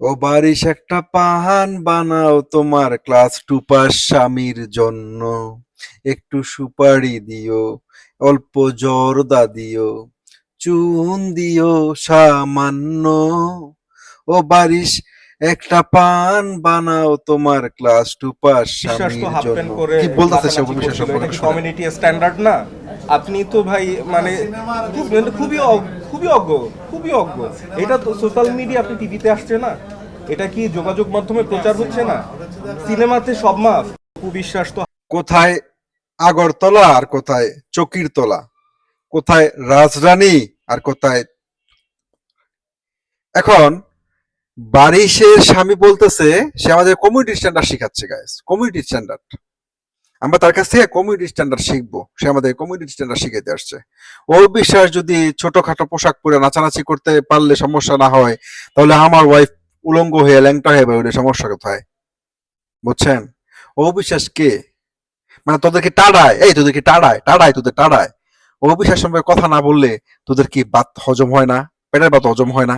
ও বারিশ একটা পাহান বানাও তোমার ক্লাস টু পাস স্বামীর জন্য। একটু সুপারি দিও অল্প জর্দা দিও চুন দিও সামান্য। ও বারিশ একটা পান বানাও তোমার ক্লাস টু পাস স্বামীর জন্য। কি বলতেছে সে কমিউনিটি স্ট্যান্ডার্ড না? আপনি তো ভাই মানে মানে খুবই খুবই অজ্ঞ খুবই অজ্ঞ। এটা তো সোশ্যাল মিডিয়া আপনি টিভিতে আসছে না। এটা কি যোগাযোগ মাধ্যমে প্রচার হচ্ছে না? সিনেমাতে সব মাফ। কুবিশ্বাস তো কোথায় আগরতলা আর কোথায় চকিরতলা? কোথায় রাজরানী আর কোথায় এখন, বারিশের স্বামী বলতেছে, সে আমাদের কমিউনিটি স্ট্যান্ডার্ড শিখাচ্ছে গাইস কমিউনিটি স্ট্যান্ডার্ড আমরা তার কাছ থেকে কমিউনিটি স্ট্যান্ডার্ড শিখব। সে আমাদের কমিউনিটি স্ট্যান্ডার্ড শিখাইতে আসছে। ও বিশ্বাস যদি ছোটখাটো পোশাক পরে নাচানাচি করতে পারলে সমস্যা না হয়, তাহলে আমার ওয়াইফ উলঙ্গ হয়ে ল্যাংটা হয়ে বেরোলে সমস্যা কোথায়? বুঝছেন? ও বিশ্বাস কে? মানে তোদেরকে টাড়ায়? এই তোদেরকে টাড়ায়? টাড়ায় তোদের টাড়ায়। অবিশ্বাস সম্পর্কে কথা না বললে তোদের কি বাত হজম হয় না? পেটের বাত হজম হয় না?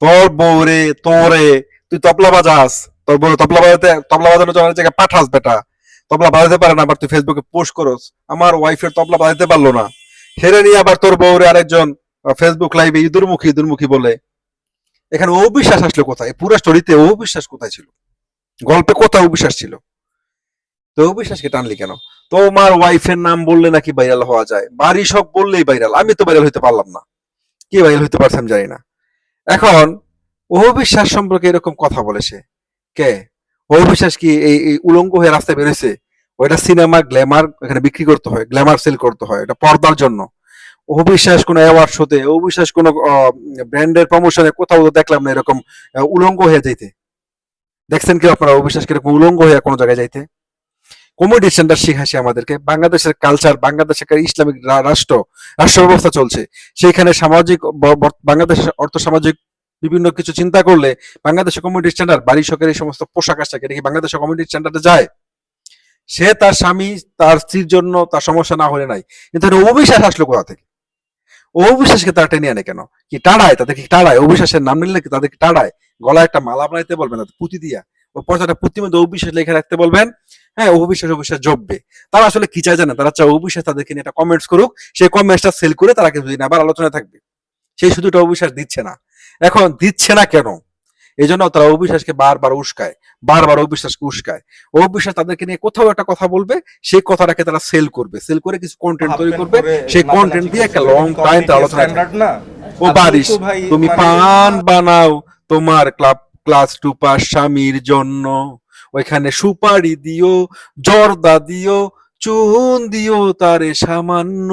তোর বউরে, তোরে, তুই তবলা বাজাস। তোর বউ তবলা বাজাতে তবলা বাজানোর জন্য জায়গায় পাঠাস বেটা। তবলা বাজাতে পারে না, আবার তুই ফেসবুকে পোস্ট করস। আমার ওয়াইফের তবলা বাজাতে পারল না। হেরে নিয়ে আবার তোর বউরে আরেকজন ফেসবুক লাইভে ইঁদুরমুখী ইঁদুরমুখী বলে। এখানে অবিশ্বাস আসলো কোথায়? পুরো স্টোরিতে অবিশ্বাস কোথায় ছিল? গল্পে কোথায় অবিশ্বাস ছিল? তো অবিশ্বাসকে টানলি কেন? তোমার ওয়াইফের নাম বললে নাকি ভাইরাল হওয়া যায়? বাড়ি সব বললেই ভাইরাল আমি তো ভাইরাল হইতে পারলাম না। কি ভাইরাল হইতে পারতাম জানি না। এখন, অবিশ্বাস সম্পর্কে এরকম কথা বলে সে। কে? অবিশ্বাস কি এই উলঙ্গ হয়ে রাস্তায় বেরোছে ওইটা সিনেমা গ্ল্যামার এখানে বিক্রি করতে হয় গ্ল্যামার সেল করতে হয়, এটা পর্দার জন্য। অবিশ্বাস কোনো অ্যাওয়ার্ড শোতে অবিশ্বাস কোনো ব্র্যান্ডের প্রমোশনে কোথাও দেখলাম না এরকম উলঙ্গ হয়ে যাইতে। দেখছেন কি আপনারা অবিশ্বাস কীরকম উলঙ্গ হয়ে কোনো জায়গায় যাইতে? কমেডি সেন্টার শিখাছে আমাদেরকে, বাংলাদেশের কালচার বাংলাদেশের ইসলামিক রাষ্ট্র রাষ্ট্র ব্যবস্থা চলছে। সেইখানে সামাজিক বাংলাদেশের অর্থ সামাজিক বিভিন্ন কিছু চিন্তা করলে বাংলাদেশের কমিউনিটি স্ট্যান্ডার্ড বাড়ি সকের এই সমস্ত পোশাক আশাক এটা কি বাংলাদেশের কমিউনিটি স্ট্যান্ডার্ডে যায়। সে তার স্বামী, তার স্ত্রীর জন্য তার সমস্যা না হলে নাই। কিন্তু অবিশ্বাস আসলো কোথা থেকে? অবিশ্বাসকে তারা টেনে আনে কেন? কি টাড়ায়? তাদেরকে টাড়ায়? অবিশ্বাসের নাম নিলে তাদেরকে টাড়ায়? গলায় একটা মালা বানাইতে বলবেন পুঁতি দিয়া। পুঁতির মধ্যে অবিশ্বাস লেখা রাখতে বলবেন হ্যাঁ অবিশ্বাস অবিশ্বাস জপবে। তারা আসলে কি চায় জানে তারা চায় অবিশ্বাস তাদেরকে একটা কমেন্টস করুক। সেই কমেন্টসটা সেল করে তারা কিছুদিন আবার আলোচনায় থাকবে। সেই শুধুটা অবিশ্বাস দিচ্ছে না। এখন দিচ্ছে না কেন? এই জন্য তারা অবিশ্বাসকে বারবার উস্কায় বারবার অবিশ্বাসকে উস্কায়। অবিশ্বাস তাদেরকে নিয়ে কোথাও একটা কথা বলবে সেই কথাটাকে তারা সেল করবে। সেল করে কিছু কন্টেন্ট তৈরি করবে সেই কন্টেন্ট দিয়ে একটা লং টাইম আলোচনা ও আপনি বারিশ তুমি মানে- পান বানাও তোমার ক্লাব ক্লাস টু পাস স্বামীর জন্য। ওইখানে সুপারি দিও জর্দা দিও চুন দিও তারে সামান্য।